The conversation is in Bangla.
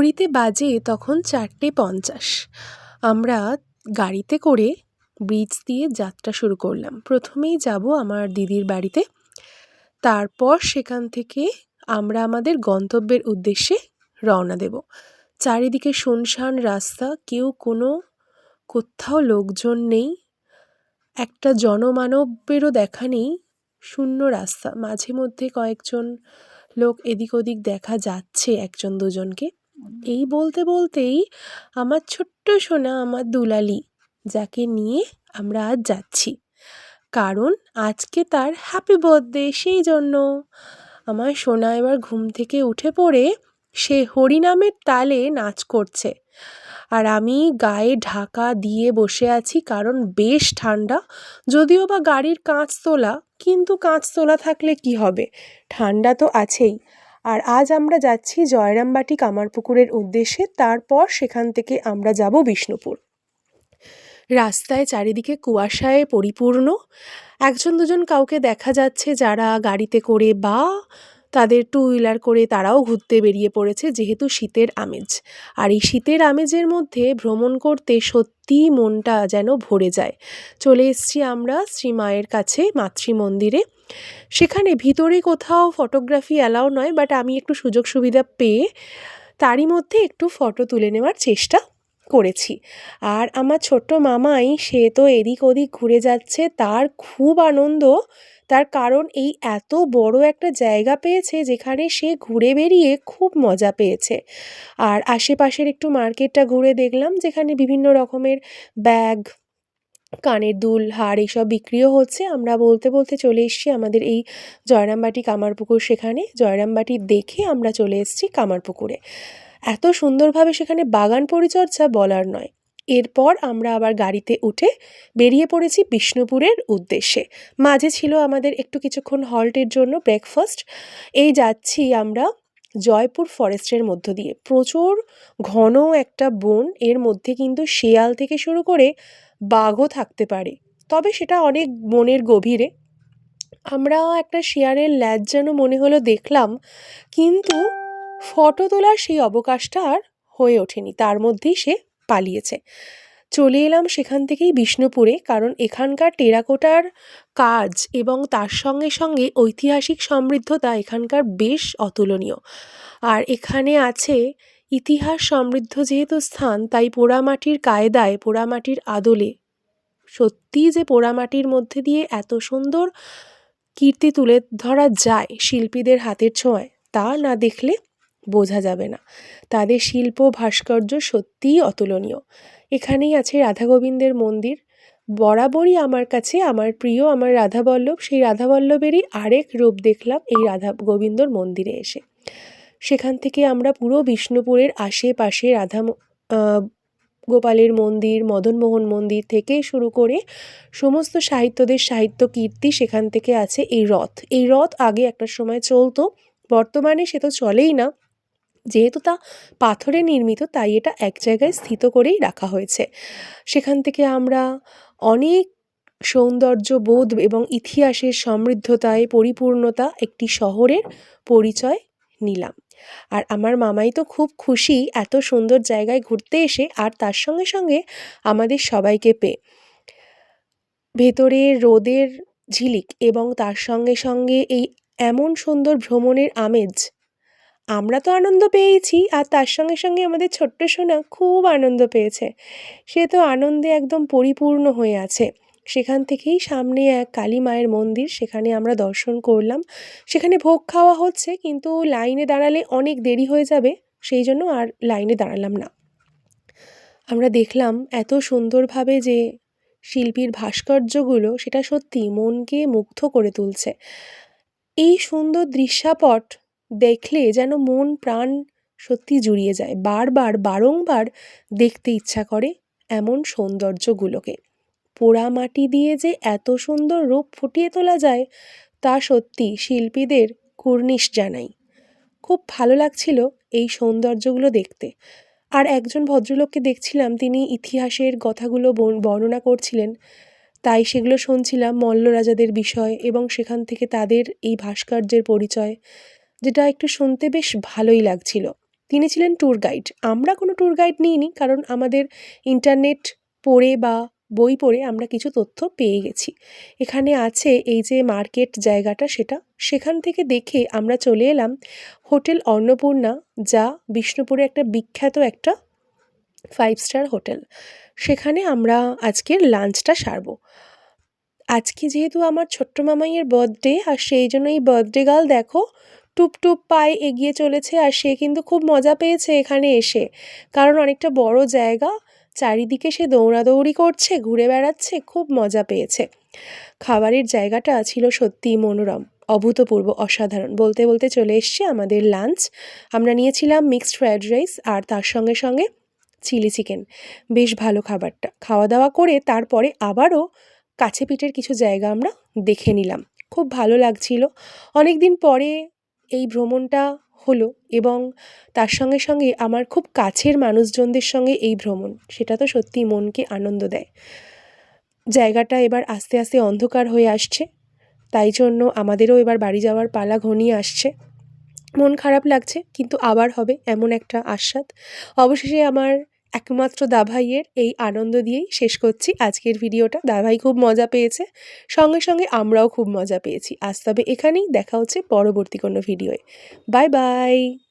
ঘড়িতে বাজে তখন চারটে পঞ্চাশ। আমরা গাড়িতে করে ব্রিজ দিয়ে যাত্রা শুরু করলাম। প্রথমেই যাব আমার দিদির বাড়িতে। তারপর সেখান থেকে আমরা আমাদের গন্তব্যের উদ্দেশ্যে রওনা দেব। চারিদিকে শুনশান রাস্তা, কেউ কোনো, কোথাও লোকজন নেই। একটা জনমানবেরও দেখা নেই। শূন্য রাস্তা। মাঝে মধ্যে কয়েকজন লোক এদিক ওদিক দেখা যাচ্ছে একজন দুজনকে। এই বলতে বলতেই আমার ছোট্ট সোনা, আমার দুলালি, যাকে নিয়ে আমরা আজ যাচ্ছি। কারণ আজকে তার হ্যাপি বার্থডে সেই জন্য। আমার সোনা এবার ঘুম থেকে উঠে পড়ে সে হরিনামের তালে নাচ করছে। আর আমি গায়ে ঢাকা দিয়ে বসে আছি কারণ বেশ ঠান্ডা। যদিও বা গাড়ির কাঁচ তোলা, কিন্তু কাঁচ তোলা থাকলে কি হবে? ঠান্ডা তো আছেই। আর আজ আমরা যাচ্ছি জয়রামবাটি কামারপুকুরের উদ্দেশ্যে, তারপর সেখান থেকে আমরা যাব বিষ্ণুপুর। রাস্তায় চারিদিকে কুয়াশায় পরিপূর্ণ। একজন দুজন কাউকে দেখা যাচ্ছে যারা গাড়িতে করে বা তাদের টু হুইলার করে তারাও ঘুরতে বেরিয়ে পড়েছে যেহেতু শীতের আমেজ। আর এই শীতের আমেজের মধ্যে ভ্রমণ করতে সত্যিই মনটা যেন ভরে যায়। চলে এসছি আমরা শ্রীমায়ের কাছে মাতৃ মন্দিরে সেখানে ভিতরে কোথাও ফটোগ্রাফি অ্যালাও নয় বাট আমি একটু সুযোগ সুবিধা পেয়ে তারই মধ্যে একটু ফটো তুলে নেওয়ার চেষ্টা করেছি। আর আমার ছোট্ট মামাই, সে তো এদিক ওদিক ঘুরে যাচ্ছে, তার খুব আনন্দ। তার কারণ এই এত বড় একটা জায়গা পেয়েছে, যেখানে সে ঘুরে বেরিয়ে খুব মজা পেয়েছে। আর আশেপাশের একটু মার্কেটটা ঘুরে দেখলাম, যেখানে বিভিন্ন রকমের ব্যাগ, কানের দুল, হার এইসব বিক্রিও হচ্ছে। আমরা বলতে বলতে চলে এসেছি আমাদের এই জয়রামবাটি কামারপুকুর সেখানে। জয়রামবাটি দেখে আমরা চলে এসেছি কামারপুকুরে। এত সুন্দরভাবে সেখানে বাগান পরিচর্যা বলার নয়। এরপর আমরা আবার গাড়িতে উঠে বেরিয়ে পড়েছি বিষ্ণুপুরের উদ্দেশ্যে। মাঝে ছিল আমাদের একটু কিছুক্ষণ হল্টের জন্য ব্রেকফাস্ট এই যাচ্ছি আমরা জয়পুর ফরেস্টের মধ্য দিয়ে। প্রচুর ঘন একটা বন, এর মধ্যে কিন্তু শেয়াল থেকে শুরু করে বাঘও থাকতে পারে। তবে সেটা অনেক বনের গভীরে। আমরা একটা শেয়ালের ল্যাজ যেন মনে হলো দেখলাম, কিন্তু ফটো তোলার সেই অবকাশটা আর হয়ে ওঠেনি, তার মধ্যেই সে পালিয়েছে। চলে এলাম সেখান থেকেই বিষ্ণুপুরে, কারণ এখানকার টেরাকোটার কাজ এবং তার সঙ্গে সঙ্গে ঐতিহাসিক সমৃদ্ধতা এখানকার বেশ অতুলনীয়। আর এখানে আছে ইতিহাস সমৃদ্ধ যেহেতু স্থান, তাই পোড়ামাটির কায়দায়, পোড়ামাটির আদলে সত্যিই যে পোড়ামাটির মধ্যে দিয়ে এত সুন্দর কীর্তি তুলে ধরা যায় শিল্পীদের হাতের ছোঁয়ায়, তা না দেখলে বোঝা যাবে না। তাদের শিল্প ভাস্কর্য সত্যিই অতুলনীয়। এখানেই আছে রাধা গোবিন্দের মন্দির। বরাবরই আমার কাছে আমার প্রিয় আমার রাধাবল্লভ, সেই রাধাবল্লভেরই আরেক রূপ দেখলাম এই রাধা গোবিন্দর মন্দিরে এসে। সেখান থেকে আমরা পুরো বিষ্ণুপুরের আশেপাশে রাধা গোপালের মন্দির, মদনমোহন মন্দির থেকে শুরু করে সমস্ত সাহিত্যদের সাহিত্য কীর্তি সেখান থেকে আছে এই রথ। এই রথ আগে একটা সময় চলতো, বর্তমানে সে তো চলেই না। যেহেতু তা পাথরে নির্মিত, তাই এটা এক জায়গায় স্থিত করেই রাখা হয়েছে। সেখান থেকে আমরা অনেক সৌন্দর্য, বোধ এবং ইতিহাসের সমৃদ্ধতায় পরিপূর্ণতা একটি শহরের পরিচয় নিলাম। আর আমার মামাই তো খুব খুশি এত সুন্দর জায়গায় ঘুরতে এসে আর তার সঙ্গে সঙ্গে আমাদের সবাইকে পেয়ে। ভেতরে রোদের ঝিলিক এবং তার সঙ্গে সঙ্গে এই এমন সুন্দর ভ্রমণের আমেজ আমরা তো আনন্দ পেয়েছি, আর তার সঙ্গে সঙ্গে আমাদের ছোট্ট সোনা খুব আনন্দ পেয়েছে। সে তো আনন্দে একদম পরিপূর্ণ হয়ে আছে। সেখান থেকেই সামনে এক কালী মায়ের মন্দির, সেখানে আমরা দর্শন করলাম। সেখানে ভোগ খাওয়া হচ্ছে, কিন্তু লাইনে দাঁড়ালে অনেক দেরি হয়ে যাবে, সেই জন্য আর লাইনে দাঁড়ালাম না। আমরা দেখলাম এত সুন্দরভাবে যে শিল্পীর ভাস্কর্যগুলো, সেটা সত্যি মনকে মুগ্ধ করে তুলছে। এই সুন্দর দৃশ্যাপট দেখলে যেন মন, প্রাণ সত্যি জুড়িয়ে যায়। বারবার, বারংবার দেখতে ইচ্ছা করে এমন সৌন্দর্যগুলোকে। পোড়া মাটি দিয়ে যে এত সুন্দর রূপ ফুটিয়ে তোলা যায়, তা সত্যি শিল্পীদের কুর্নিশ জানাই। খুব ভালো লাগছিল এই সৌন্দর্যগুলো দেখতে। আর একজন ভদ্রলোককে দেখছিলাম, তিনি ইতিহাসের কথাগুলো বর্ণনা করছিলেন। তাই সেগুলো শুনছিলাম মল্ল রাজাদের বিষয় এবং সেখান থেকে তাদের এই ভাস্কর্যের পরিচয়। যেটা একটু শুনতে বেশ ভালোই লাগছিল। তিনি ছিলেন ট্যুর গাইড আমরা কোনো ট্যুর গাইড নিইনি, কারণ আমাদের ইন্টারনেট পড়ে বা বই পড়ে আমরা কিছু তথ্য পেয়ে গেছি। এখানে আছে এই যে মার্কেট জায়গাটা, সেটা। সেখান থেকে দেখে আমরা চলে এলাম হোটেল অন্নপূর্ণা, যা বিষ্ণুপুরে একটা বিখ্যাত একটা ফাইভ স্টার হোটেল। সেখানে আমরা আজকের লাঞ্চটা সারব। আজকে যেহেতু আমার ছোট্ট মামাইয়ের বার্থডে আর সেই জন্য এই বার্থডে গাল দেখো টুপ টুপ পায়ে এগিয়ে চলেছে আর সে কিন্তু খুব মজা পেয়েছে এখানে এসে। কারণ অনেকটা বড় জায়গা, চারিদিকে সে দৌড়াদৌড়ি করছে, ঘুরে বেড়াচ্ছে, খুব মজা পেয়েছে। খাবারের জায়গাটা ছিল সত্যিই মনোরম, অভূতপূর্ব, অসাধারণ। বলতে বলতে চলে এসছে আমাদের লাঞ্চ। আমরা নিয়েছিলাম মিক্সড ফ্রায়েড রাইস আর তার সঙ্গে সঙ্গে চিলি চিকেন। বেশ ভালো খাবারটা। খাওয়া দাওয়া করে তারপরে আবারও কাছে পিঠের কিছু জায়গা আমরা দেখে নিলাম। খুব ভালো লাগছিল। অনেক দিন পরে এই ভ্রমণটা হলো এবং তার সঙ্গে সঙ্গে আমার খুব কাছের মানুষজনদের সঙ্গে এই ভ্রমণ, সেটা তো সত্যিই মনকে আনন্দ দেয়। জায়গাটা এবার আস্তে আস্তে অন্ধকার হয়ে আসছে, তাই জন্য আমাদেরও এবার বাড়ি যাওয়ার পালা ঘনিয়ে আসছে। মন খারাপ লাগছে, কিন্তু আবার হবে এমন একটা আস্বাদ অবশেষে আমার একমাত্র দাভাইয়ের এই আনন্দ দিয়েই শেষ করছি আজকের ভিডিওটা। দাভাই খুব মজা পেয়েছে। সঙ্গে সঙ্গে আমরাও খুব মজা পেয়েছি। আজ তবে এখানেই দেখা হচ্ছে পরবর্তী কোনো ভিডিওয়ে। Bye bye!